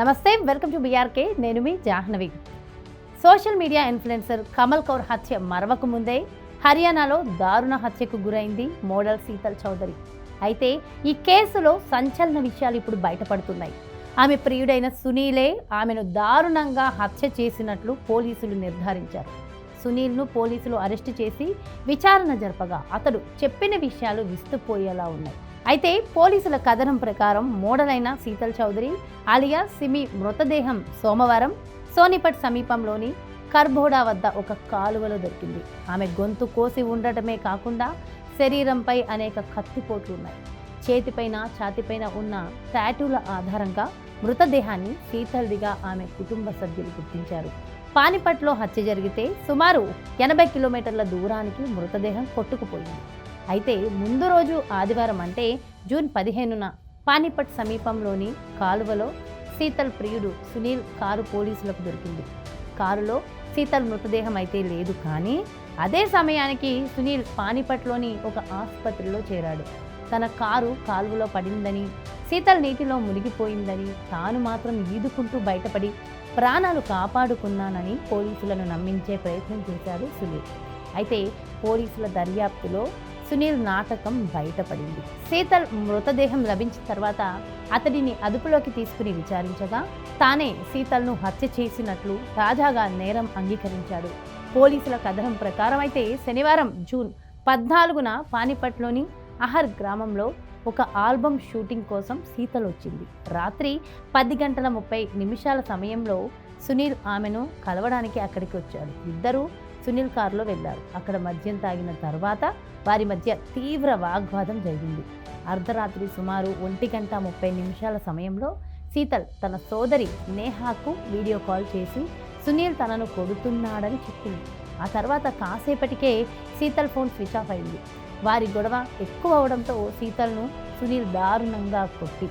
నమస్తే welcome to BRK నేను మీ Jahnavi. Social media influencer Kamal Kaur హత్య మరవకు ముందే హర్యానాలో దారుణ హత్యకు గురైంది మోడల్ శీతల్ చౌదరి. అయితే ఈ కేసులో సంచలన విషయాలు ఇప్పుడు బయటపడుతున్నాయి. ఆమె ప్రియుడైన సునీలే ఆమెను దారుణంగా హత్య చేసినట్లు పోలీసులు నిర్ధారించారు. సునీల్ను పోలీసులు అరెస్టు చేసి విచారణ జరపగా అతడు చెప్పిన విషయాలు విస్తుపోయేలా ఉన్నాయి. అయితే పోలీసుల కథనం ప్రకారం మోడలైన శీతల్ చౌదరి ఆలియా సిమి మృతదేహం సోమవారం సోనిపట్ సమీపంలోని కర్బోడా వద్ద ఒక కాలువలో దొరికింది. ఆమె గొంతు కోసి ఉండటమే కాకుండా శరీరంపై అనేక కత్తిపోట్లు ఉన్నాయి. చేతిపైన ఛాతిపైన ఉన్న టాటూల ఆధారంగా మృతదేహాన్ని శీతల్దిగా ఆమె కుటుంబ సభ్యులు గుర్తించారు. పానిపట్లో హత్య జరిగితే సుమారు ఎనభై కిలోమీటర్ల దూరానికి మృతదేహం కొట్టుకుపోయింది. అయితే ముందు రోజు ఆదివారం అంటే జూన్ పదిహేనున పానిపట్ సమీపంలోని కాలువలో శీతల్ ప్రియుడు సునీల్ కారు పోలీసులకు దొరికింది. కారులో శీతల్ మృతదేహం అయితే లేదు కానీ అదే సమయానికి సునీల్ పానిపట్లోని ఒక ఆసుపత్రిలో చేరాడు. తన కారు కాలువలో పడిందని శీతల్ నీటిలో మునిగిపోయిందని తాను మాత్రం ఈదుకుంటూ బయటపడి ప్రాణాలు కాపాడుకున్నానని పోలీసులను నమ్మించే ప్రయత్నం చేశాడు సునీల్. అయితే పోలీసుల దర్యాప్తులో సునీల్ నాటకం బయటపడింది. శీతల్ మృతదేహం లభించిన తర్వాత అతడిని అదుపులోకి తీసుకుని విచారించగా తానే శీతల్ను హత్య చేసినట్లు తాజాగా నేరం అంగీకరించాడు. పోలీసుల కథనం ప్రకారం అయితే శనివారం జూన్ పద్నాలుగున పానిపట్లోని అహర్ గ్రామంలో ఒక ఆల్బమ్ షూటింగ్ కోసం శీతల్ వచ్చింది. రాత్రి పది గంటల ముప్పై నిమిషాల సమయంలో సునీల్ ఆమెను కలవడానికి అక్కడికి వచ్చాడు. ఇద్దరూ సునీల్ కారులో వెళ్ళారు. అక్కడ మద్యం తాగిన తర్వాత వారి మధ్య తీవ్ర వాగ్వాదం జరిగింది. అర్ధరాత్రి సుమారు ఒంటి గంట ముప్పై నిమిషాల సమయంలో శీతల్ తన సోదరి నేహాకు వీడియో కాల్ చేసి సునీల్ తనను కొడుతున్నాడని చెప్పింది. ఆ తర్వాత కాసేపటికే శీతల్ ఫోన్ స్విచ్ ఆఫ్ అయింది. వారి గొడవ ఎక్కువ అవడంతో శీతల్ను సునీల్ దారుణంగా కొట్టి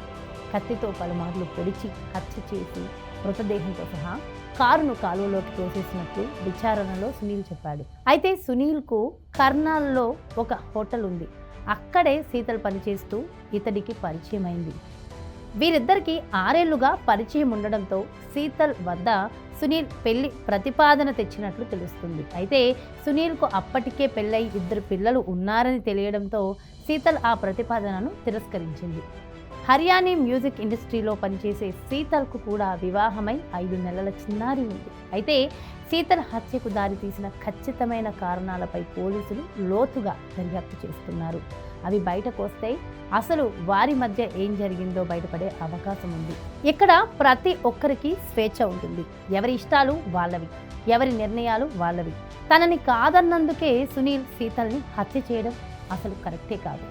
కత్తితో పలుమార్లు పొడిచి హత్య చేసి మృతదేహంతో సహా కారును కాలువలోకి తోసేసినట్లు విచారణలో సునీల్ చెప్పాడు. అయితే సునీల్కు కర్నాల్లో ఒక హోటల్ ఉంది. అక్కడే సీతలు పనిచేస్తూ ఇతడికి పరిచయం అయింది వీరిద్దరికీ ఆరేళ్ళుగా పరిచయం ఉండడంతో సీతల్ వద్ద సునీల్ పెళ్ళి ప్రతిపాదన తెచ్చినట్లు తెలుస్తుంది. అయితే సునీల్కు అప్పటికే పెళ్ళై ఇద్దరు పిల్లలు ఉన్నారని తెలియడంతో శీతల్ ఆ ప్రతిపాదనను తిరస్కరించింది. హర్యానీ మ్యూజిక్ ఇండస్ట్రీలో పనిచేసే శీతల్కు కూడా వివాహమై ఐదు నెలల చిన్నారి ఉంది. అయితే శీతల్ హత్యకు దారితీసిన ఖచ్చితమైన కారణాలపై పోలీసులు లోతుగా దర్యాప్తు చేస్తున్నారు. అవి బయటకు వస్తే అసలు వారి మధ్య ఏం జరిగిందో బయటపడే అవకాశం ఉంది. ఇక్కడ ప్రతి ఒక్కరికి స్వేచ్ఛ ఉంటుంది. ఎవరి ఇష్టాలు వాళ్ళవి ఎవరి నిర్ణయాలు వాళ్ళవి. తనని కాదన్నందుకే సునీల్ శీతల్ని హత్య చేయడం అసలు కరెక్టే కాదు.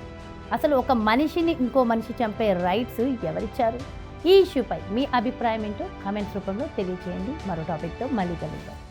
అసలు ఒక మనిషిని ఇంకో మనిషి చంపే రైట్స్ ఎవరిచ్చారు? ఈ ఇష్యూపై మీ అభిప్రాయం ఏంటో కామెంట్స్ రూపంలో తెలియజేయండి మరో టాపిక్తో మళ్ళీ కలుద్దాం.